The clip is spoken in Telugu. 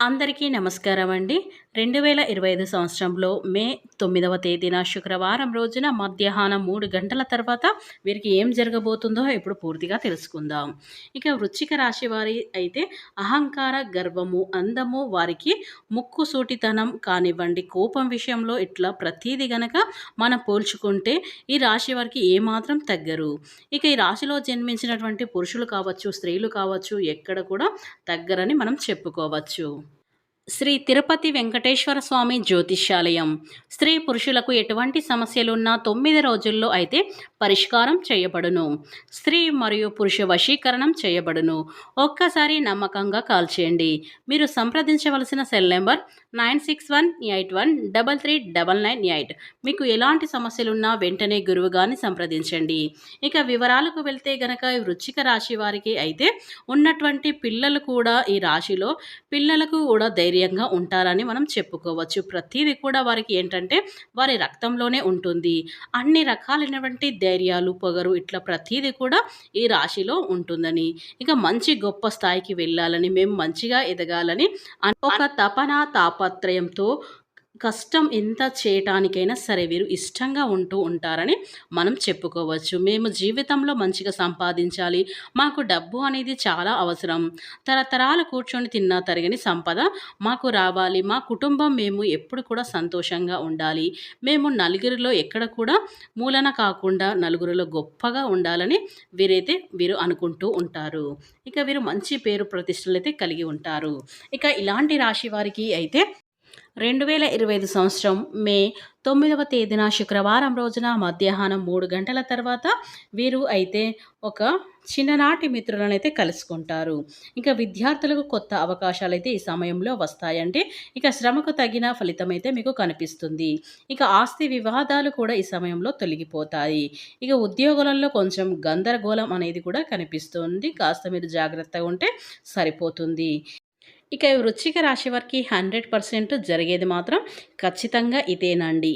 అందరికీ నమస్కారం అండి. రెండు వేల ఇరవై ఐదు సంవత్సరంలో మే తొమ్మిదవ తేదీన శుక్రవారం రోజున మధ్యాహ్నం మూడు గంటల తర్వాత వీరికి ఏం జరగబోతుందో ఇప్పుడు పూర్తిగా తెలుసుకుందాం. ఇక వృచ్చిక రాశి వారి అయితే అహంకార గర్వము అందము వారికి ముక్కు సూటితనం కానివ్వండి కోపం విషయంలో ఇట్లా ప్రతీది గనక మనం పోల్చుకుంటే ఈ రాశి వారికి ఏమాత్రం తగ్గరు. ఇక ఈ రాశిలో జన్మించినటువంటి పురుషులు కావచ్చు స్త్రీలు కావచ్చు ఎక్కడ కూడా తగ్గరని మనం చెప్పుకోవచ్చు. శ్రీ తిరుపతి వెంకటేశ్వర స్వామి జ్యోతిష్యాలయం. స్త్రీ పురుషులకు ఎటువంటి సమస్యలున్నా తొమ్మిది రోజుల్లో అయితే పరిష్కారం చేయబడును. స్త్రీ మరియు పురుష వశీకరణం చేయబడును. ఒక్కసారి నమ్మకంగా కాల్ చేయండి. మీరు సంప్రదించవలసిన cell number nine six one eight one double three double nine eight. మీకు ఎలాంటి సమస్యలున్నా వెంటనే గురువుగాని సంప్రదించండి. ఇక వివరాలకు వెళ్తే గనక వృచ్చిక రాశి వారికి అయితే ఉన్నటువంటి పిల్లలు కూడా ఈ రాశిలో పిల్లలకు కూడా ధైర్యం ధైర్యంగా ఉంటారని మనం చెప్పుకోవచ్చు. ప్రతిదీ కూడా వారికి ఏంటంటే వారి రక్తంలోనే ఉంటుంది. అన్ని రకాలైనటువంటి ధైర్యాలు పొగరు ఇట్లా ప్రతిదీ కూడా ఈ రాశిలో ఉంటుందని. ఇక మంచి గొప్ప స్థాయికి వెళ్ళాలని మేము మంచిగా ఎదగాలని ఒక తపన తాపత్రయంతో కష్టం ఎంత చేయటానికైనా సరే వీరు ఇష్టంగా ఉంటూ ఉంటారని మనం చెప్పుకోవచ్చు. మేము జీవితంలో మంచిగా సంపాదించాలి మాకు డబ్బు అనేది చాలా అవసరం. తరతరాలు కూర్చొని తిన్నా తరగని సంపద మాకు రావాలి. మా కుటుంబం మేము ఎప్పుడు కూడా సంతోషంగా ఉండాలి. మేము నలుగురిలో ఎక్కడ కూడా మూలన కాకుండా నలుగురిలో గొప్పగా ఉండాలని వీరైతే వీరు అనుకుంటూ ఉంటారు. ఇక వీరు మంచి పేరు ప్రతిష్టలు అయితే కలిగి ఉంటారు. ఇక ఇలాంటి రాశి వారికి అయితే రెండు వేల ఇరవై ఐదు సంవత్సరం మే తొమ్మిదవ తేదీన శుక్రవారం రోజున మధ్యాహ్నం మూడు గంటల తర్వాత వీరు అయితే ఒక చిన్ననాటి మిత్రులను అయితే కలుసుకుంటారు. ఇంకా విద్యార్థులకు కొత్త అవకాశాలు అయితే ఈ సమయంలో వస్తాయంటే ఇక శ్రమకు తగిన ఫలితం అయితే మీకు కనిపిస్తుంది. ఇక ఆస్తి వివాదాలు కూడా ఈ సమయంలో తొలగిపోతాయి. ఇక ఉద్యోగులలో కొంచెం గందరగోళం అనేది కూడా కనిపిస్తుంది. కాస్త మీరు జాగ్రత్తగా ఉంటే సరిపోతుంది. ఇక వృశ్చిక రాశి వారికి హండ్రెడ్ పర్సెంట్ జరిగేది మాత్రం ఖచ్చితంగా ఇదేనండి.